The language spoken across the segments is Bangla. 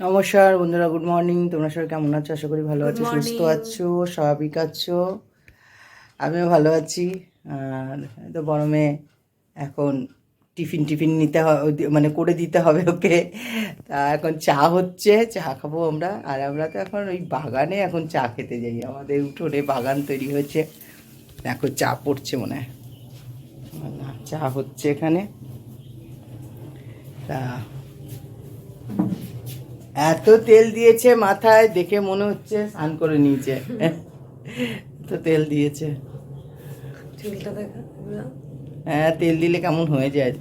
নমস্কার বন্ধুরা গুড মর্নিং তোমরা সবাই কেমন আছো? আশা করি ভালো আছো সুস্থ আছো স্বাভাবিক আছো। আমিও ভালো আছি। আর তো গরমে এখন টিফিন টিফিন নিতে হবে মানে করে দিতে হবে ওকে। তা এখন চা হচ্ছে চা খাব আমরা। আর আমরা তো এখন ওই বাগানে এখন চা খেতে যাই। আমাদের উঠোনে বাগান তৈরি হয়েছে। এখন চা পড়ছে মনে হয়। না, চা হচ্ছে এখানে। তা এত তেল দিয়েছে মাথায় দেখে মনে হচ্ছে স্নান করে নিয়েছে। তো তেল দিয়েছে। হ্যাঁ তেল দিলে কেমন হয়ে যায়?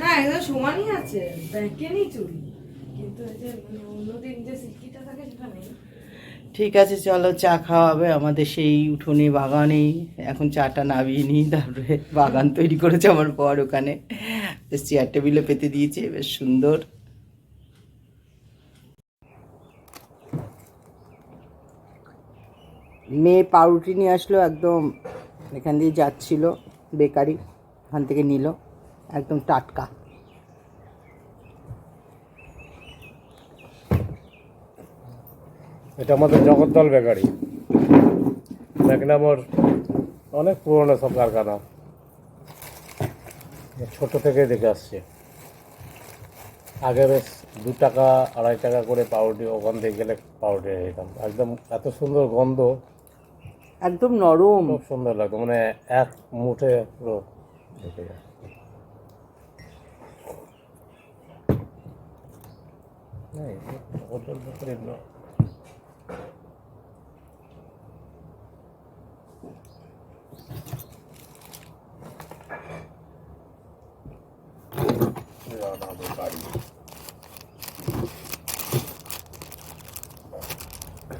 না একদম সমানই আছে চুল। কিন্তু যে মানে অন্যদিন যে সিল্কিটা থাকে সেটা নেই। ঠিক আছে চলো চা খাওয়া হবে আমাদের সেই উঠোনে বাগানেই এখন চাটা নামিয়ে নিই তারপরে বাগান তৈরি করেছে আমার পর ওখানে। বেশ চেয়ার টেবিলে পেতে দিয়েছে বেশ সুন্দর। মেয়ে পাউরুটি নিয়ে আসলো, একদম এখান দিয়ে যাচ্ছিল, বেকারি ওখান থেকে নিল, একদম টাটকা। এটা আমাদের জগদ্দল বেকারি। ম্যাগনামোর অনেক পুরনো সব কারখানা। ছোট থেকে দেখে আসছে। আগে বেশ দু টাকা, আড়াই টাকা করে পাউরুটি, ওখান থেকে গেলে পাউরুটি একদম এত সুন্দর গন্ধ। একদম নরম। খুব সুন্দর লাগতো মানে এক মুঠে পুরো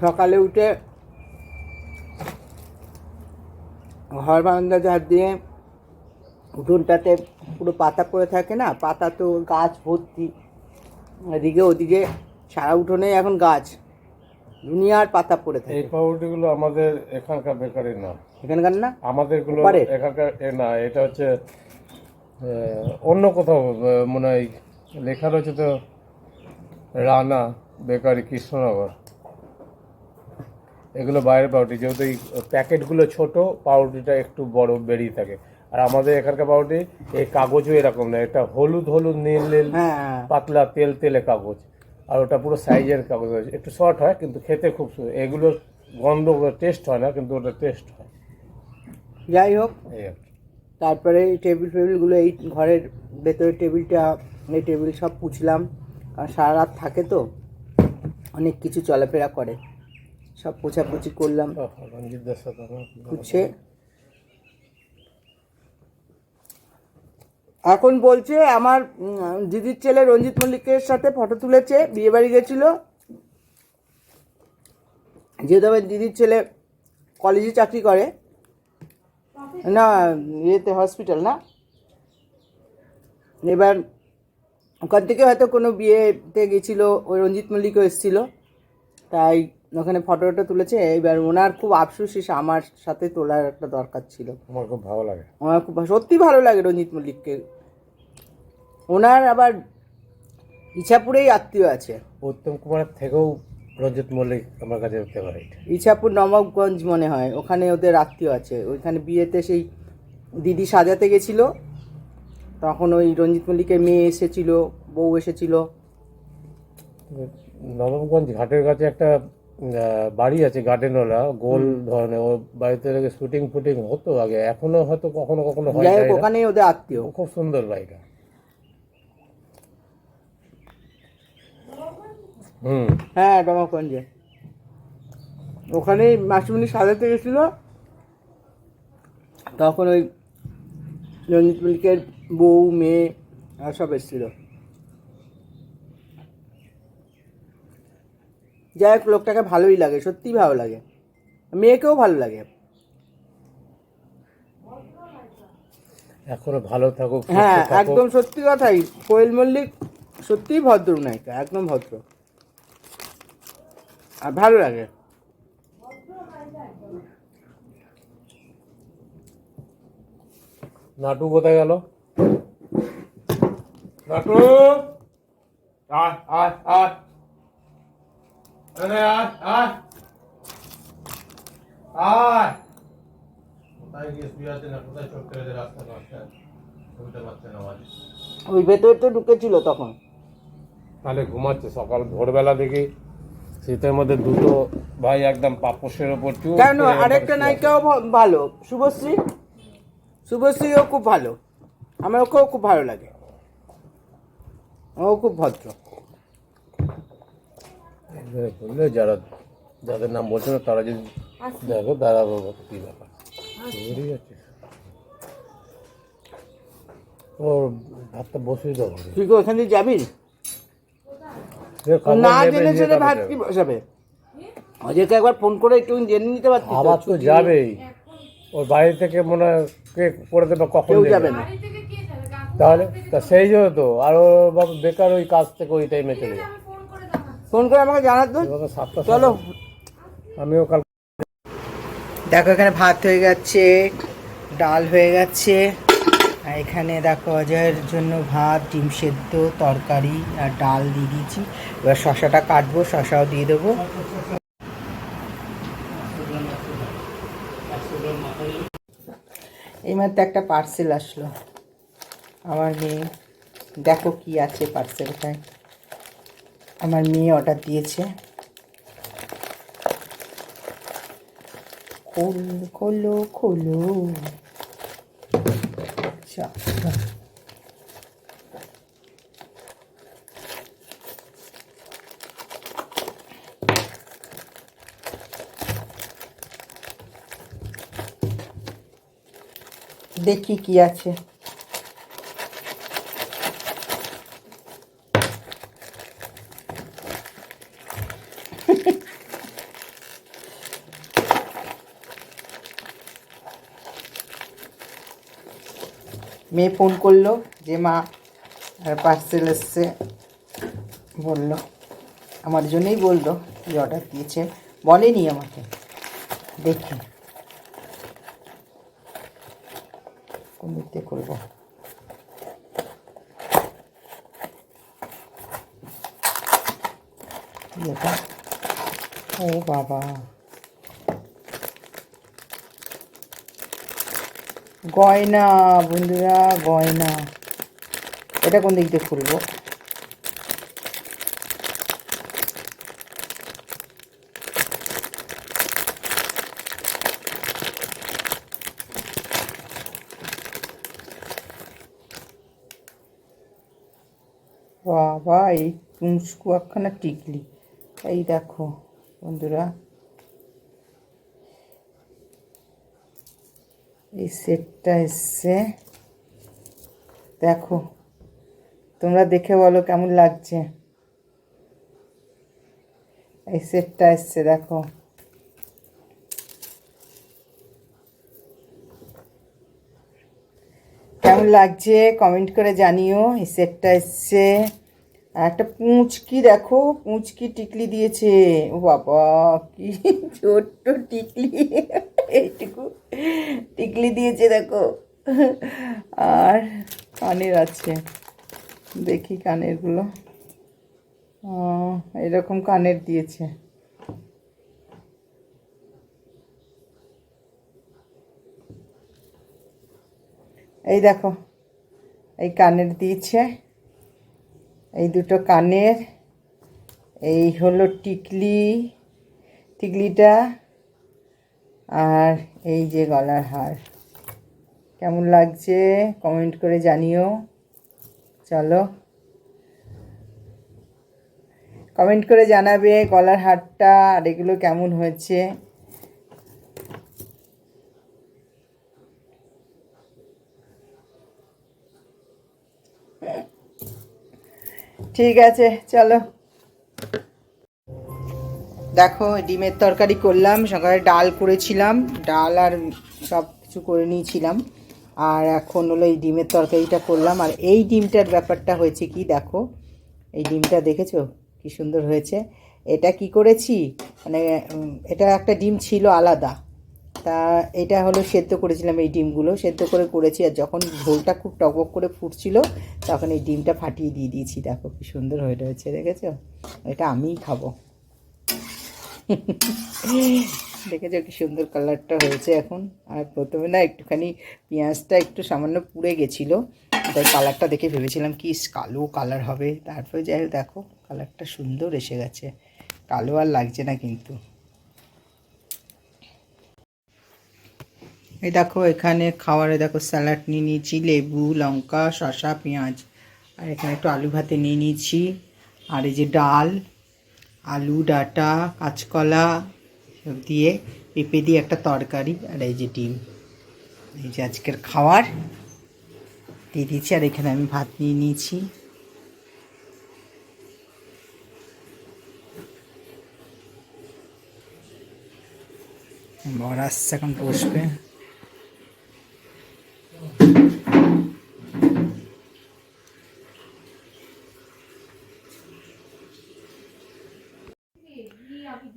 সকালে উঠে ঘর বারান্দা ঝাড় দিয়ে উঠোনটাতে পুরো পাতা পড়ে থাকে না পাতা তো গাছ ভর্তি। এদিকে ওদিকে সারা উঠোনে এখন গাছ। দুনিয়ার পাতা পড়ে থাকে। এই পাউরুটিগুলো আমাদের এখানকার বেকারি না। এখানকার না? আমাদেরগুলো এখানকার এ না এটা হচ্ছে অন্য কোথাও মনে হয় লেখা রয়েছে তো রানা বেকারি কৃষ্ণনগর। এগুলো বাইরের পাউরুটি যেহেতু এই প্যাকেটগুলো ছোট পাউরুটিটা একটু বড় বেরিয়ে থাকে। আর আমাদের এখানকার পাউরুটি এই কাগজও এরকম না এটা হলুদ হলুদ নীল নীল হ্যাঁ হ্যাঁ। পাতলা তেল তেলে কাগজ। আর ওটা পুরো সাইজের কাগজ একটু শর্ট হয় কিন্তু খেতে খুব সুন্দর এগুলো গন্ধ টেস্ট হয় না কিন্তু ওটা টেস্ট হয়। যাই হোক তারপরে এই টেবিল ফেবিলগুলো এই ঘরের ভেতরে টেবিলটা এই টেবিল সব পুছলাম। কারণ সারা রাত থাকে তো অনেক কিছু চলাফেরা করে। সব পোছাপুছি করলাম। পুছে এখন বলছে আমার দিদির ছেলে রঞ্জিত মল্লিকের সাথে ফটো তুলেছে বিয়ে বাড়ি গেছিল। যেহেতু আমার দিদির ছেলে কলেজে চাকরি করে। না ইয়েতে হসপিটাল না। এবার ওখান থেকে হয়তো কোনো বিয়েতে গেছিল ওই রঞ্জিত মল্লিকও এসেছিল। তাই ওখানে ফটো টটো তুলেছে এবার ওনার খুব আফসোস এসে আমার সাথে তোলার একটা দরকার ছিল। আমার খুব ভালো লাগে। আমার খুব সত্যি ভালো লাগে রঞ্জিত মল্লিককে। ওনার আবার ইছাপুরেই আত্মীয় আছে। উত্তম কুমারের থেকেও রঞ্জিত মল্লিক আমার কাছে ফেভারিট ইছাপুর নবাবগঞ্জ মনে হয় ওখানে ওদের আত্মীয় আছে। ওইখানে বিয়েতে সেই দিদি সাজাতে গেছিল তখন ওই রঞ্জিত মল্লিকের মেয়ে এসেছিল বউ এসেছিল। নবমগঞ্জ ঘাটের কাছে একটা বাড়ি আছে গার্ডেনওয়ালা গোল ধরনের ও বাড়িতে শুটিং ফুটিং হতো আগে এখনও হয়তো কখনো কখনো হয় যাই হোক যায় না। ওখানেই ওদের আত্মীয়। খুব সুন্দর বাড়িটা। হুম। হ্যাঁ ডমাগঞ্জে ওখানেই মাসিমণি সাজাতে গেছিল। তখন ওই রঞ্জিত মল্লিকের বউ মেয়ে আর সব এসেছিল। যাই হোক লোকটাকে ভালোই লাগে সত্যিই ভালো লাগে। মেয়েকেও ভালো লাগে। এখনও ভালো থাকুক হ্যাঁ একদম সত্যি কথাই। কোয়েল মল্লিক সত্যিই ভদ্র নায়িকা একদম ভদ্র। আর ভালো লাগে। নাটু কোথায় গেল? নাটু! আয় আয় আয়। আরে আয় আয় আয় কোথায় গিয়ে শুয়ে আছে না কোথায় চোখ করে রাস্তা রাস্তা শুনতে পাচ্ছে না বাড়ি ওই ভেতরে তো ঢুকেছিল তখন। তাহলে ঘুমাচ্ছে সকাল ভোরবেলা দেখি। শীতের মধ্যে দুটো ভাই একদম পাপোশের ওপর চুপ কেন? আরেকটা নায়িকাও ভালো। শুভশ্রী? শুভশ্রীও খুব ভালো। আমার ওকেও খুব ভালো লাগে। ও খুব ভদ্র। এবারে বললে যারা যাদের নাম বলছে না তারা যদি দেখো তারা কি ব্যাপার? বেরিয়ে যাচ্ছে ওর ভাতটা বসিয়ে দাও তুই কি ওখান দিয়ে যাবি? না জেনে ভাত কি বসাবে? অজয়কে একবার ফোন করে একটু জেনে নিতে পারতি তো? আবার তো যাবেই। ওর বাড়ি থেকে মনে হয় কে করে দেবে কখন যাবে না। যাবে তাহলে তা সেই জন্য তো আর ও বাবা বেকার ওই কাজ থেকে ওই টাইমে চলে আমি ফোন করে আমাকে জানাতো এবার চলো। আমিও কাল দেখো এখানে ভাত হয়ে গেছে ডাল হয়ে গেছে আর এখানে দেখো অজয়ের জন্য ভাত ডিম সেদ্ধ তরকারি আর ডাল দিয়ে দিয়েছি। এবার শশাটা কাটবো শশাও দিয়ে দেবো। এইমাত্র একটা পার্সেল আসলো। আমার মেয়ে। দেখো কি আছে পার্সেলটায় আমার মেয়ে অর্ডার দিয়েছে। খোল খোলো খোলো। দেখি কি আছে। মেয়ে ফোন করল যে, মা পার্সেল এসছে। বলল, আমার জন্যই বলল কি অর্ডার দিয়েছে। বলেনি আমাকে। দেখি। কোন দিয়ে করব? ও বাবা। গয়না, বন্ধুরা, গয়না। এটা কোন দিক দিয়ে খুলবো? বাবা, এই পুঁচকু একখানা টিকলি। এই দেখো, বন্ধুরা। এই সেটটা এসছে। দেখো, তোমরা দেখে বলো কেমন লাগছে। এই সেটটা এসছে, দেখো। কেমন লাগছে কমেন্ট করে জানিও, এই সেটটা এসছে। আর একটা পুঁচকি দেখো, পুঁচকি টিকলি দিয়েছে। ও বাবা, কি ছোট্ট টিকলি। এইটুকু টিকলি দিয়েছে দেখো। আর কানের আছে। দেখি কানেরগুলো। এরকম কানের দিয়েছে। এই দেখো, এই কানের দিয়েছে। এই দুটো কানের। এই হলো টিকলি। টিকলিটা আর এই যে গলার হার। কেমন লাগছে? কমেন্ট করে জানিও। চলো। কমেন্ট করে জানাবে গলার হারটা আর এগুলো কেমন হয়েছে। ঠিক আছে, চলো। দেখো, ডিমের তরকারি করলাম সকালে ডাল করেছিলাম, ডাল আর সব কিছু করে নিয়েছিলাম। আর এখন হলো এই ডিমের তরকারিটা করলাম। আর এই ডিমটার ব্যাপারটা হয়েছে কি দেখো, এই ডিমটা দেখেছ? কি সুন্দর হয়েছে। এটা কি করেছি? মানে এটা একটা ডিম ছিল আলাদা। তা এটা হলো সেদ্ধ করেছিলাম এই ডিমগুলো। সেদ্ধ করে করেছি, আর যখন ঝোলটা খুব টকবক করে ফুটছিল, তখন এই ডিমটা ফাটিয়ে দিয়ে দিয়েছি। দেখো কি সুন্দর হয়ে রয়েছে, দেখেছ? এটা আমিই খাব। দেখেছ কি সুন্দর কালারটা হয়েছে এখন? আর প্রথমে না একটুখানি পেঁয়াজটা একটু সামান্য পুড়ে গেছিল। তাই কালারটা দেখে ভেবেছিলাম কি কালো কালার হবে। তারপরে যাই দেখো কালারটা সুন্দর এসে গেছে। কালো আর লাগছে না কিন্তু। এই দেখো এখানে খাওয়ারে দেখো স্যালাড নিয়ে নিয়েছি, লেবু, লঙ্কা, শসা, পেঁয়াজ। আর এখানে একটু আলু ভাতে নিয়ে নিয়েছি। আর এই যে ডাল আলু, ডাটা, কাঁচকলা সব দিয়ে পেঁপে দিয়ে একটা তরকারি আর এই যে ডিম। এই যে আজকের খাবার দিয়ে দিয়েছি আর এখানে আমি ভাত নিয়ে নিয়েছি। বর আসছে এখন বসবে।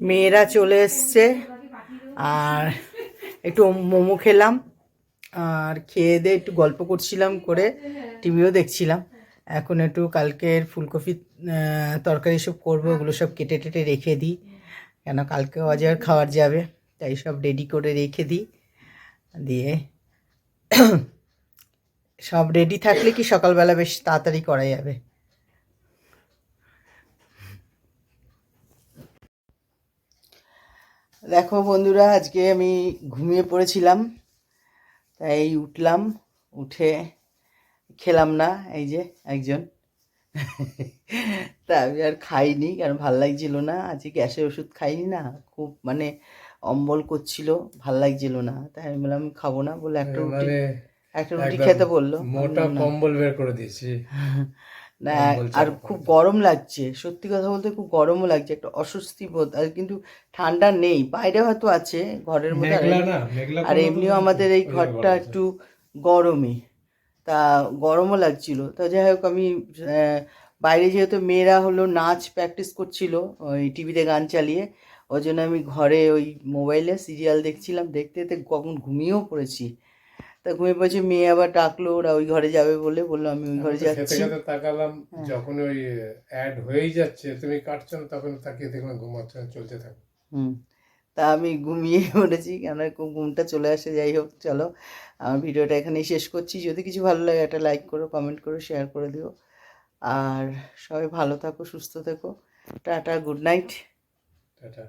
মেয়েরা চলে এসছে। আর একটু মোমো খেলাম। আর খেয়ে দিয়ে একটু গল্প করছিলাম করে, টিভিও দেখছিলাম। এখন একটু কালকের ফুলকপি তরকারি সব করব, ওগুলো সব কেটে টেটে রেখে দিই। কেন কালকে অজয় খাওয়ার যাবে, তাই সব রেডি করে রেখে দিই। দিয়ে সব রেডি থাকলে কি সকালবেলা বেশ তাড়াতাড়ি করা যাবে? দেখো বন্ধুরা আজকে আমি ঘুমিয়ে পড়েছিলাম তাই উঠলাম উঠে খেলাম না এই যে একজন। তা আমি আর খাইনি কারণ ভালো লাগছিল না আজকে গ্যাসের ওষুধ খাইনি না খুব মানে অম্বল করছিল ভালো লাগছিল না তাই আমি বললাম খাব না বলে একটা রুটি একটা রুটি খেতে বলল। মোটা কম্বল বের করে দিয়েছি। আর খুব গরম লাগছে। সত্যি কথা বলতে খুব গরমও লাগছে একটা অস্বস্তি বোধ আর কিন্তু ঠান্ডা নেই। বাইরে হয়তো আছে ঘরের মধ্যে আর এমনিও আমাদের এই ঘরটা একটু গরমই। তা গরমও লাগছিল। তো যাই হোক আমি বাইরে যেহেতু মেয়েরা হলো নাচ প্র্যাকটিস করছিল ওই টিভিতে গান চালিয়ে ওই জন্য আমি ঘরে ওই মোবাইলে সিরিয়াল দেখছিলাম। দেখতে দেখতে কখন ঘুমিয়েও পড়েছি। তা ঘুমিয়ে পড়েছি মেয়ে আবার ডাকলো ওরা ওই ঘরে যাবে বলে বলল আমি ওই ঘরে যাচ্ছি। তাকালাম যখন ওই অ্যাড হয়েই যাচ্ছে তুমি কাটছো না তখন তাকিয়ে দেখলাম ঘুমাচ্ছে চলতে থাকে। হুম তা আমি ঘুমিয়ে পড়েছি কেন ঘুমটা চলে আসে যাই হোক চলো। আমার ভিডিওটা এখানেই শেষ করছি যদি কিছু ভালো লাগে একটা লাইক করো কমেন্ট করো শেয়ার করে দিও। আর সবাই ভালো থাকো সুস্থ থেকো। Tata good night tata.